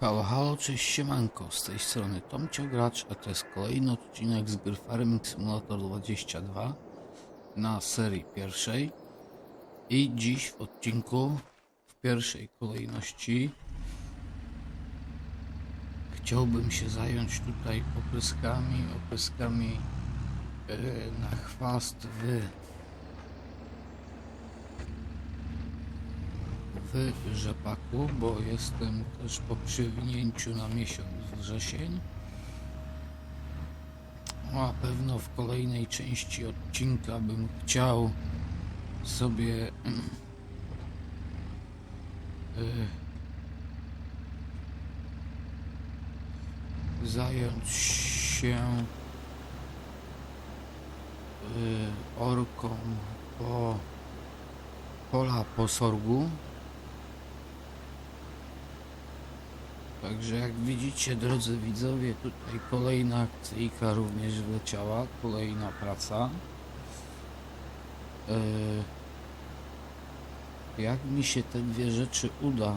Halo, halo, cześć siemanko, z tej strony Tomcio Gracz, a to jest kolejny odcinek z gry Farming Simulator 22 na serii pierwszej. I dziś w odcinku w pierwszej kolejności chciałbym się zająć tutaj opryskami, opryskami e, na chwast w w rzepaku, bo jestem też po przywinięciu na miesiąc wrzesień. No, A pewno w kolejnej części odcinka bym chciał sobie y, zająć się y, orką po pola po Także jak widzicie, drodzy widzowie, tutaj kolejna akcyjka również wleciała, kolejna praca. Yy, jak mi się te dwie rzeczy uda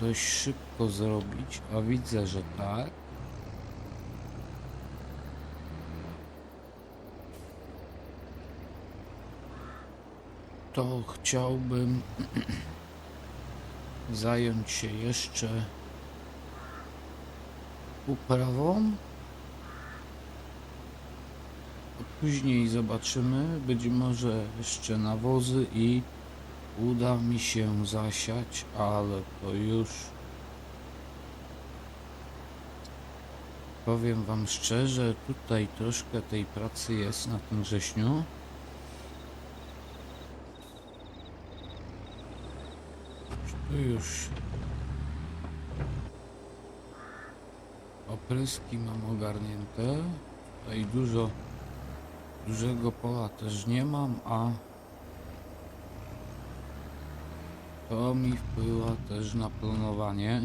dość szybko zrobić, a widzę, że tak. To chciałbym zająć się jeszcze uprawą. Później zobaczymy, być może jeszcze nawozy i uda mi się zasiać, ale to już powiem wam szczerze, tutaj troszkę tej pracy jest na tym wrześniu. Tu już opryski mam ogarnięte. Tutaj dużo dużego pola też nie mam, a to mi wpływa też na planowanie.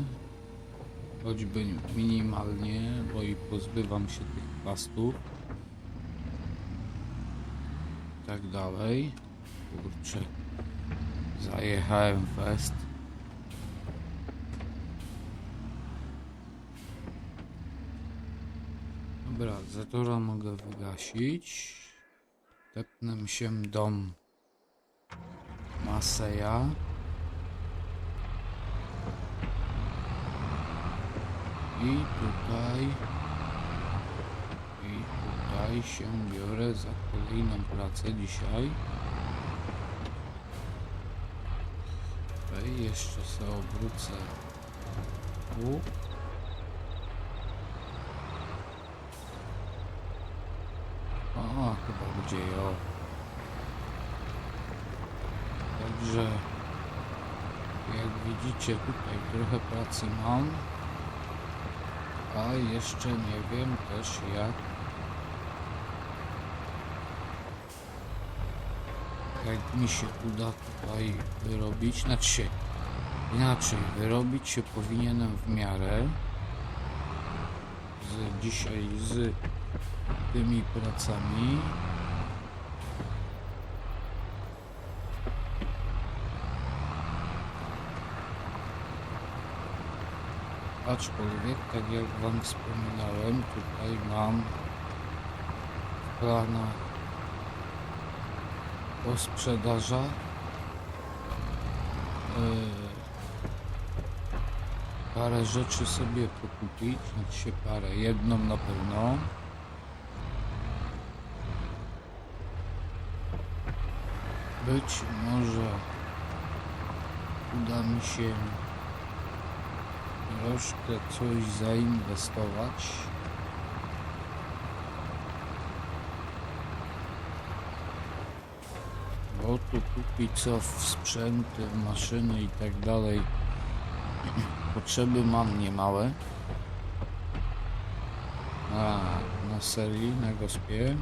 Choćby minimalnie, bo i pozbywam się tych plastów. I tak dalej. Kurczę. Zajechałem fest. Dobra, zatora mogę wygasić. Tepnę się dom Maseja. I tutaj i tutaj się biorę za kolejną pracę dzisiaj. Tutaj jeszcze sobie obrócę tu. A, chyba gdzie. Także jak widzicie tutaj trochę pracy mam. A jeszcze nie wiem też jak jak mi się uda tutaj wyrobić, znaczy się inaczej, wyrobić się powinienem w miarę z dzisiaj z tymi pracami. Aczkolwiek, tak jak Wam wspominałem, tutaj mam w planach do sprzedaża yy, parę rzeczy sobie pokupić, znaczy się parę, jedną na pewno. Być może uda mi się troszkę coś zainwestować. Bo tu póki co w sprzęty, w maszyny i tak dalej potrzeby mam niemałe. A, na serii, na gospie.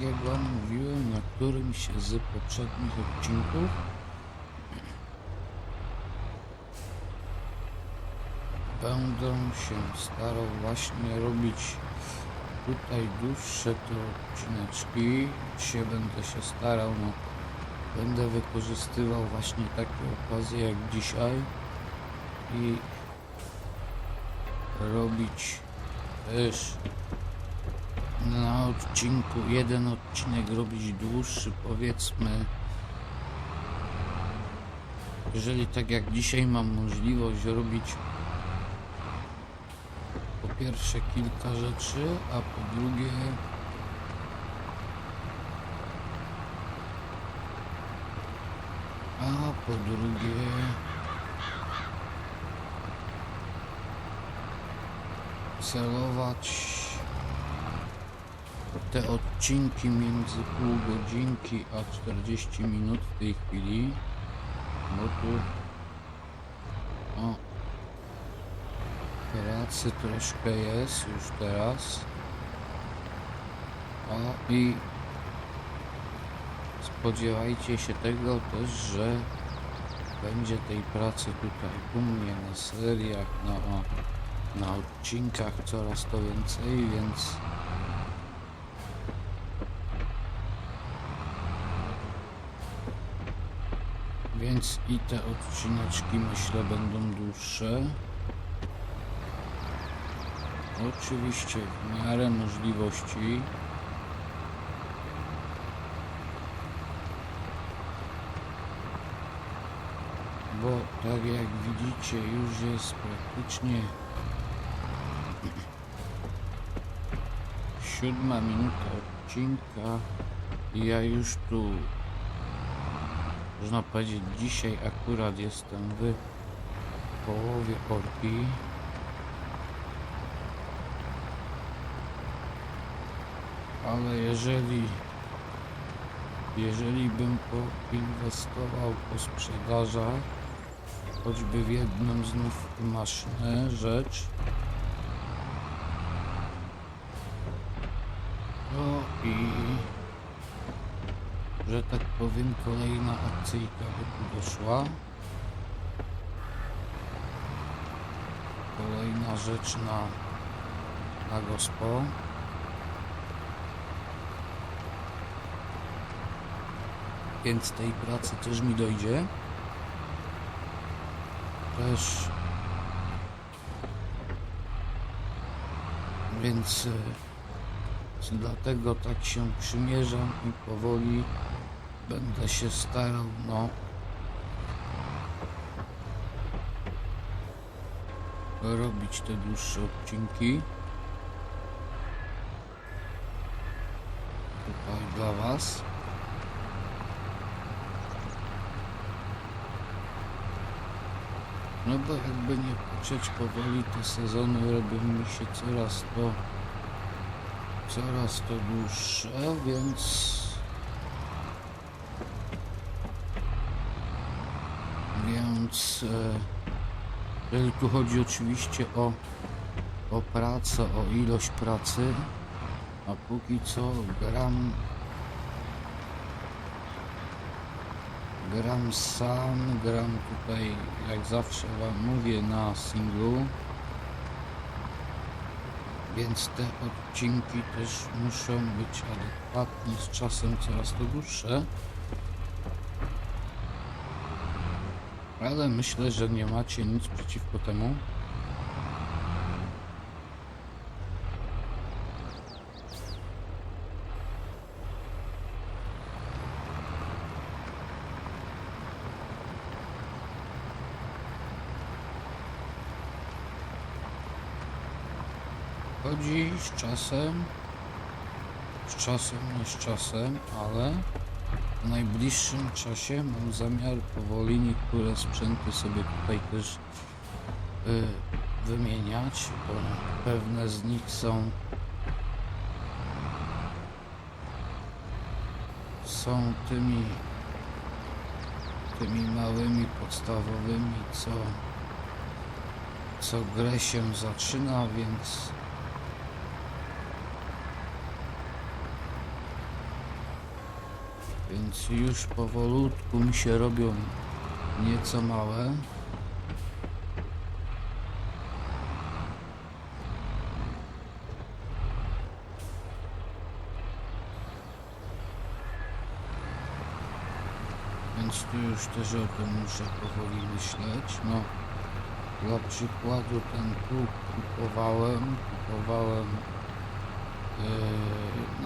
Tak jak wam mówiłem na którymś z poprzednich odcinków, będę się starał właśnie robić tutaj dłuższe te odcineczki. Się będę się starał, no, będę wykorzystywał właśnie takie okazje jak dzisiaj i robić też na odcinku jeden odcinek robić dłuższy powiedzmy. Jeżeli tak jak dzisiaj mam możliwość robić po pierwsze kilka rzeczy, a po drugie a po drugie celować te odcinki między pół godzinki a 40 minut w tej chwili bo tu o pracy troszkę jest już teraz. O i spodziewajcie się tego też, że będzie tej pracy tutaj u mnie na seriach, na, o, na odcinkach coraz to więcej, więc Więc i te odcineczki myślę będą dłuższe. Oczywiście w miarę możliwości. Bo tak jak widzicie już jest praktycznie siódma minuta odcinka i ja już tu można powiedzieć, dzisiaj akurat jestem w połowie orki. Ale jeżeli jeżeli bym poinwestował po sprzedażach, choćby w jedną znów maszynę rzecz, no i że powiem kolejna akcyjka by doszła. Kolejna rzecz na, na gospo. Więc tej pracy też mi dojdzie. Też. Więc e, dlatego tak się przymierzam i powoli Będę się starał, no. Robić te dłuższe odcinki. Tutaj dla Was. No bo jakby nie patrzeć powoli, te sezony robią mi się coraz to coraz to dłuższe, więc Więc e, tu chodzi oczywiście o, o pracę, o ilość pracy, a póki co gram gram sam, gram tutaj jak zawsze wam mówię na singlu. Więc te odcinki też muszą być adekwatnie z czasem coraz to dłuższe Ale myślę, że nie macie nic przeciwko temu. Chodzi z czasem, z czasem, nie z czasem, ale w najbliższym czasie mam zamiar powoli niektóre sprzęty sobie tutaj też y, wymieniać, bo pewne z nich są są tymi tymi małymi podstawowymi, co co grę się zaczyna, więc Więc już powolutku mi się robią nieco małe. Więc tu już też o tym muszę powoli myśleć. No, dla przykładu ten pług kupowałem, kupowałem, yy,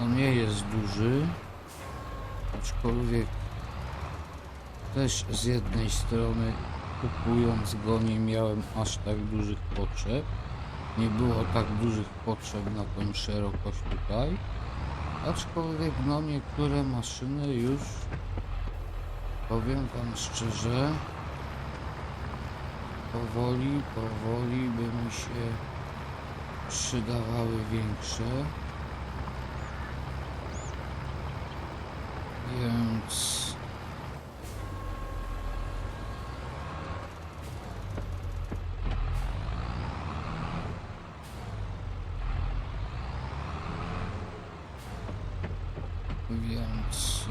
no nie jest duży, aczkolwiek też z jednej strony kupując go nie miałem aż tak dużych potrzeb. Nie było tak dużych potrzeb na tą szerokość tutaj. Aczkolwiek no niektóre maszyny już powiem wam szczerze powoli, powoli by mi się przydawały większe. Więc więc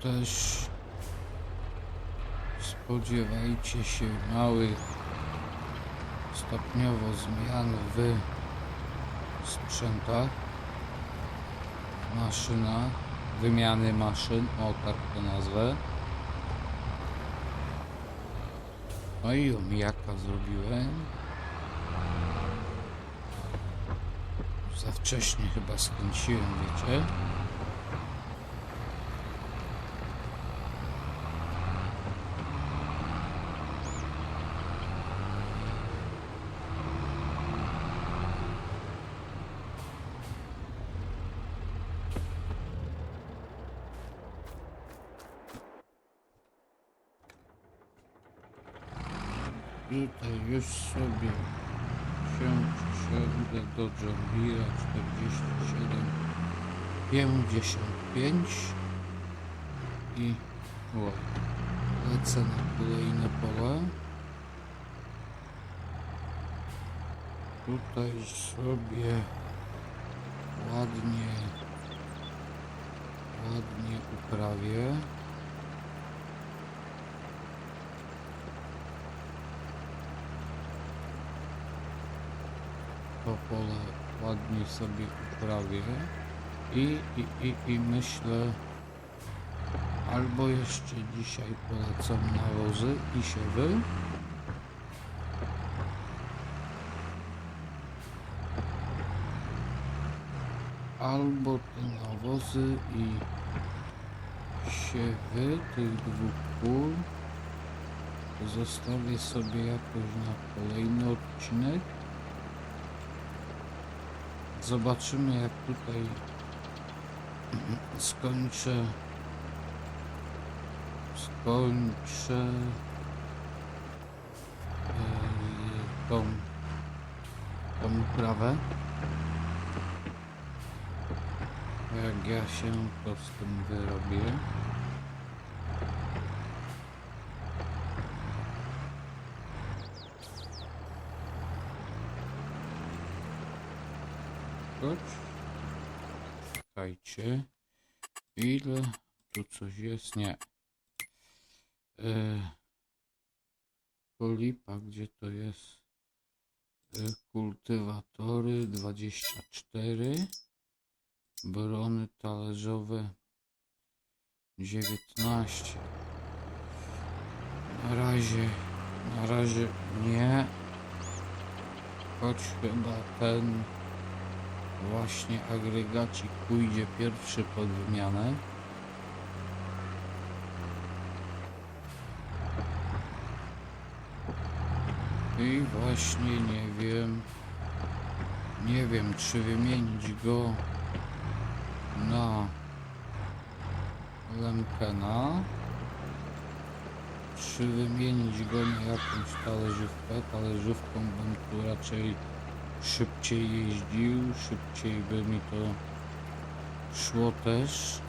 e, też spodziewajcie się małych stopniowo zmian w sprzętach maszyna wymiany maszyn o tak to nazwę. No i omijaka zrobiłem. Za wcześnie chyba skręciłem wiecie Tutaj już sobie się przesiądę do John Deere 47 55 i o, lecę na kolejne pole. Tutaj sobie ładnie ładnie uprawię. To pole ładnie sobie uprawię i, i, i, i myślę albo jeszcze dzisiaj polecam nawozy i siewy albo te nawozy i siewy tych dwóch pól zostawię sobie jakoś na kolejny odcinek Zobaczymy jak tutaj skończę. Skończę e, tą tą uprawę. Jak ja się to z tym wyrobię Chodź. Czekajcie. Ile tu coś jest? Nie. E, Polipa, gdzie to jest? E, kultywatory 24. Brony talerzowe 19. Na razie, na razie nie. Choć chyba ten Właśnie agregacik pójdzie pierwszy pod wymianę. I właśnie nie wiem, nie wiem czy wymienić go na Lemkena, czy wymienić go na jakąś talerzówkę. Talerzówką bym tu raczej szybciej jeździł, szybciej by mi to szło też.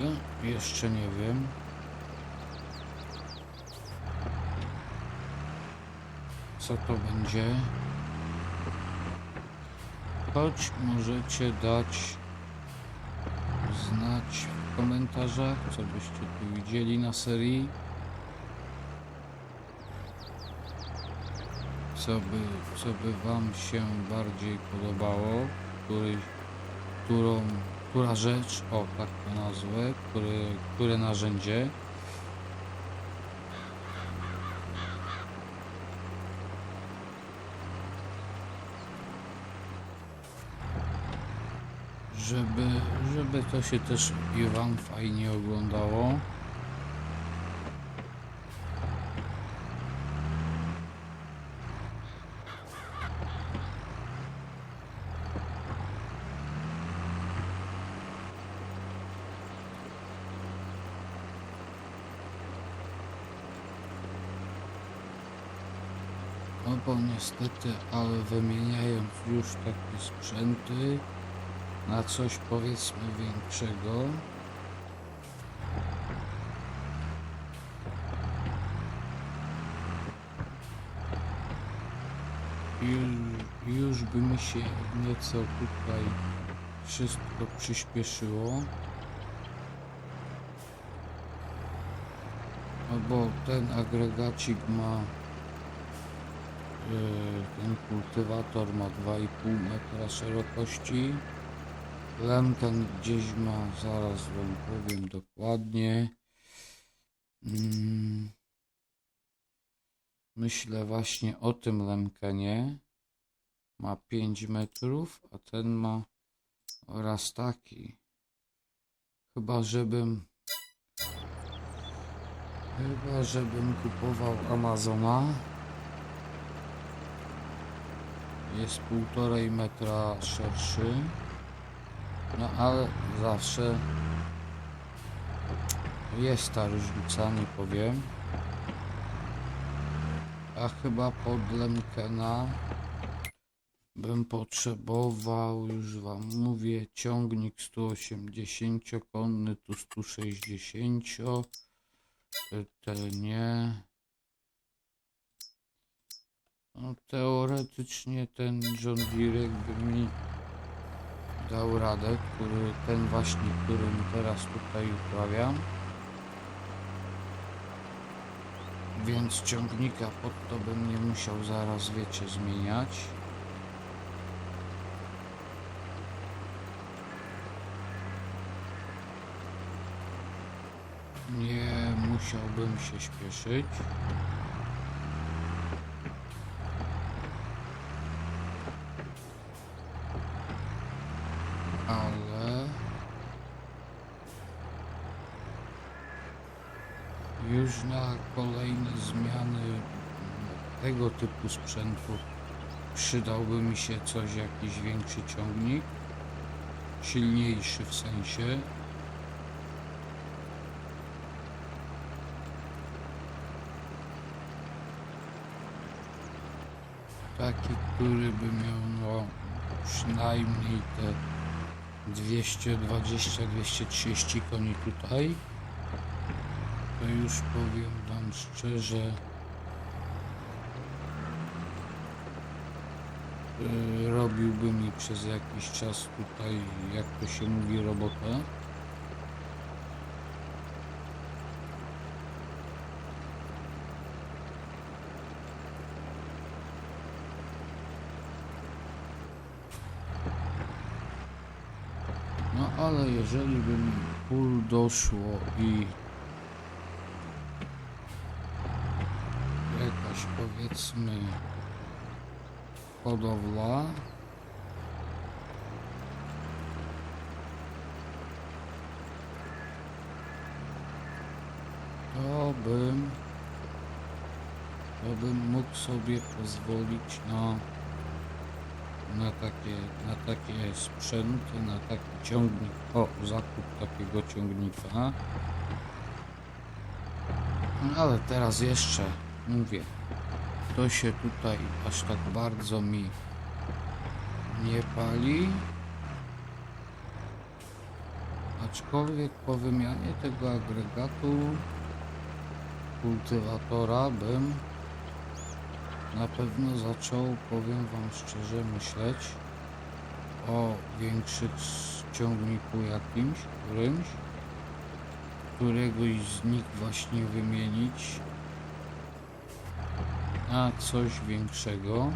No, jeszcze nie wiem. Co to będzie? Choć możecie dać znać w komentarzach, co byście tu widzieli na serii. Co by, co by Wam się bardziej podobało, który, którą, która rzecz, o tak to nazwę, które, które narzędzie. żeby, żeby to się też i Wam fajnie oglądało. No bo niestety, ale wymieniając już takie sprzęty, na coś powiedzmy większego. Już, już by mi się nieco tutaj wszystko przyspieszyło. No bo ten agregacik ma ten kultywator ma 2,5 metra szerokości. Lem ten gdzieś ma, zaraz wam powiem dokładnie. Mm. Myślę właśnie o tym lemkenie. Ma 5 metrów, a ten ma oraz taki. Chyba żebym chyba żebym kupował Amazona. Jest półtorej metra szerszy. No ale zawsze jest ta różnica, nie powiem. A chyba pod Lemkena bym potrzebował, już wam mówię, ciągnik 180 konny, tu 160, te- nie. No, teoretycznie ten John Deere by mi dał radę, który ten właśnie, którym teraz tutaj uprawiam. Więc ciągnika pod to bym nie musiał zaraz, wiecie, zmieniać. Nie musiałbym się śpieszyć. ale już na kolejne zmiany typu sprzętu przydałby mi się coś, jakiś większy ciągnik, silniejszy w sensie. Taki, który by miał no, przynajmniej te 220-230 koni tutaj? To już powiem wam szczerze robiłby mi przez jakiś czas tutaj jak to się mówi robotę? No ale jeżeli by mi pól doszło i jakaś powiedzmy hodowla. To bym to bym mógł sobie pozwolić na na takie, na takie sprzęty, na taki ciągnik, o, zakup takiego ciągnika. Ale teraz jeszcze mówię, to się tutaj aż tak bardzo mi nie pali. Aczkolwiek po wymianie tego agregatu kultywatora bym na pewno zaczął, powiem wam szczerze, myśleć o większych ciągniku jakimś, którymś, któregoś z nich właśnie wymienić na coś większego,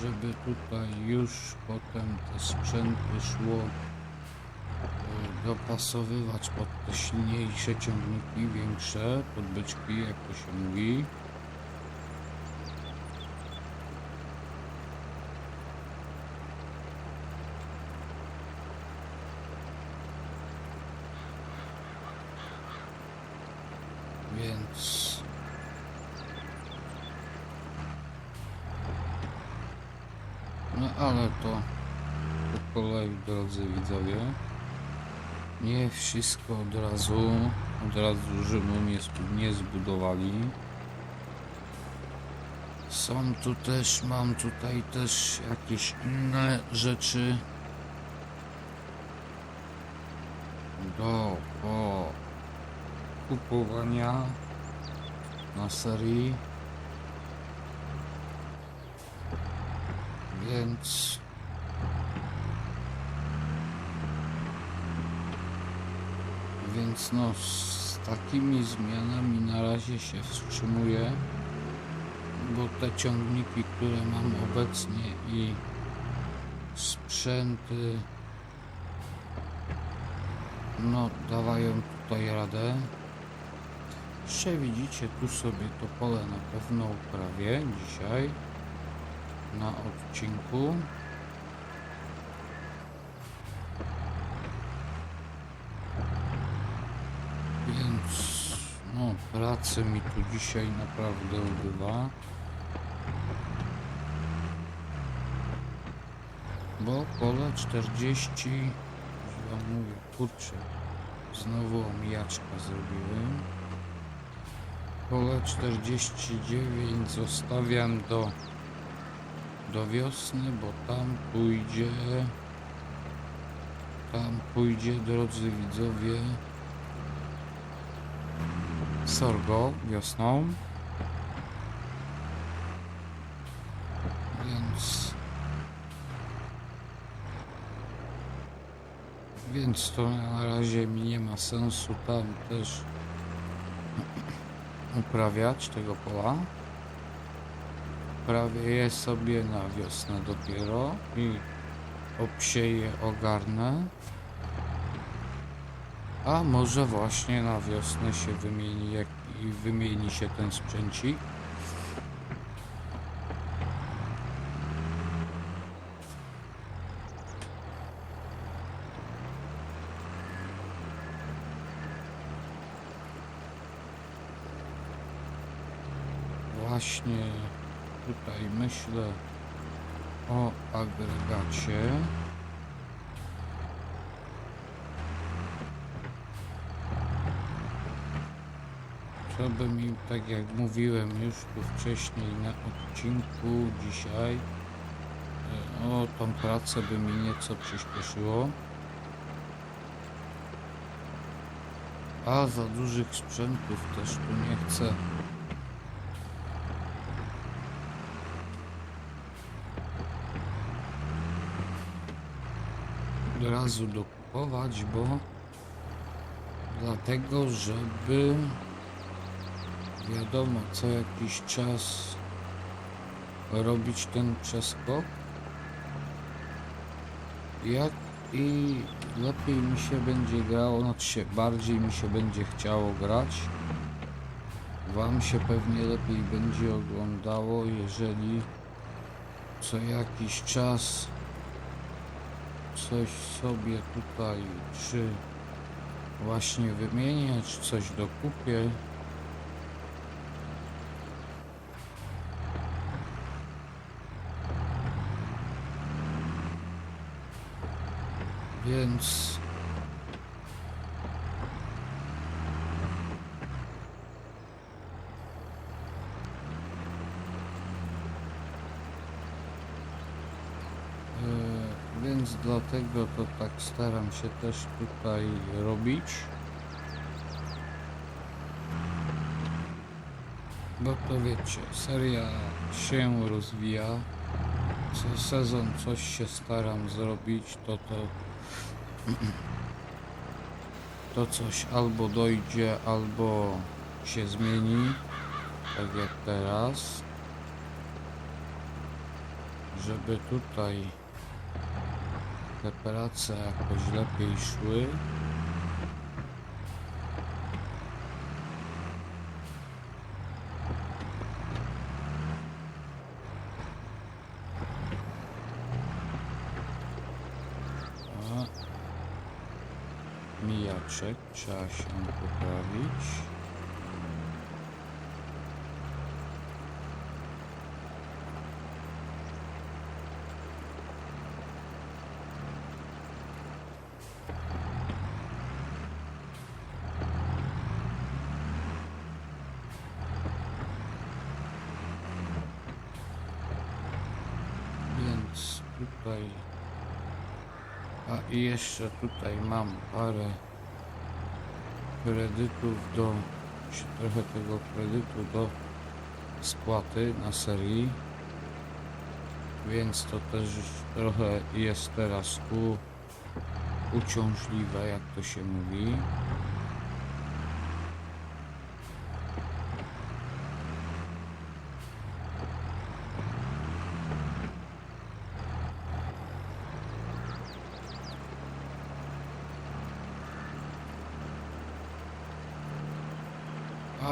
żeby tutaj już potem te sprzęty szło e, dopasowywać pod te silniejsze ciągniki, większe, pod beczki, jak to się mówi. Więc no ale to po kolei drodzy widzowie nie wszystko od razu od razu Rzymu nie, nie zbudowali są tu też mam tutaj też jakieś inne rzeczy do po kupowania na serii. Więc więc no z takimi zmianami na razie się wstrzymuję, bo te ciągniki, które mam obecnie i sprzęty no dawają tutaj radę. Jeszcze widzicie tu sobie to pole na pewno uprawię dzisiaj na odcinku. Więc no pracy mi tu dzisiaj naprawdę ubywa. Bo pole 40 ja mówię, kurczę, znowu omijaczka zrobiłem. Pole 49 zostawiam do, do wiosny, bo tam pójdzie, tam pójdzie, drodzy widzowie, sorgo wiosną. Więc Więc to na razie mi nie ma sensu tam też uprawiać tego pola. Prawie je sobie na wiosnę dopiero i obsieję, ogarnę. A może właśnie na wiosnę się wymieni, jak i wymieni się ten sprzęcik. Właśnie tutaj myślę o agregacie. Co by mi, tak jak mówiłem już tu wcześniej na odcinku dzisiaj, e, o tą pracę by mi nieco przyspieszyło. A za dużych sprzętów też tu nie chcę. od razu dokupować, bo dlatego, żeby wiadomo co jakiś czas robić ten przeskok. Jak i lepiej mi się będzie grało, znaczy się bardziej mi się będzie chciało grać. Wam się pewnie lepiej będzie oglądało, jeżeli co jakiś czas coś sobie tutaj, czy właśnie wymienię, czy coś dokupię. Więc E, Więc dlatego to tak staram się też tutaj robić. Bo to wiecie, seria się rozwija. Co sezon coś się staram zrobić, to to to coś albo dojdzie, albo się zmieni, tak jak teraz. Żeby tutaj te prace jakoś lepiej szły. A, mijaczek trzeba się poprawić. Więc tutaj a i jeszcze tutaj mam parę kredytów do, trochę tego kredytu do spłaty na serii. Więc to też trochę jest teraz u, uciążliwe, jak to się mówi.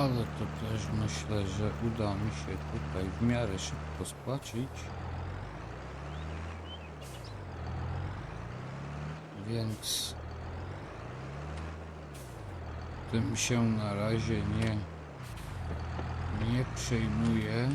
Ale to też myślę, że uda mi się tutaj w miarę szybko spłacić. Więc tym się na razie nie, nie przejmuję.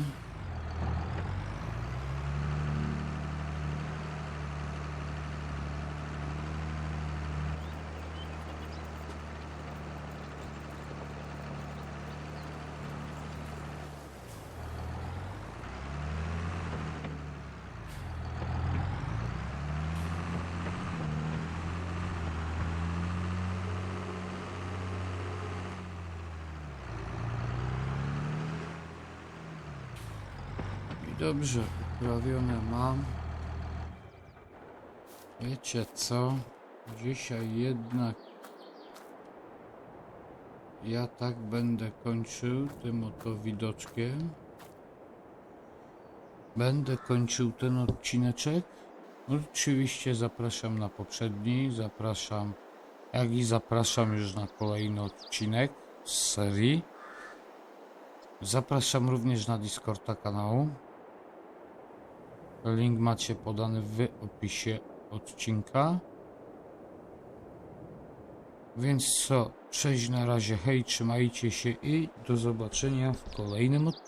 Dobrze, uprawione mam. Wiecie co? Dzisiaj jednak ja tak będę kończył tym oto widoczkiem. Będę kończył ten odcineczek. Oczywiście zapraszam na poprzedni, zapraszam, jak i zapraszam już na kolejny odcinek z serii. Zapraszam również na Discorda kanału. Link macie podany w opisie odcinka. Więc co, cześć na razie, hej, trzymajcie się i do zobaczenia w kolejnym odcinku.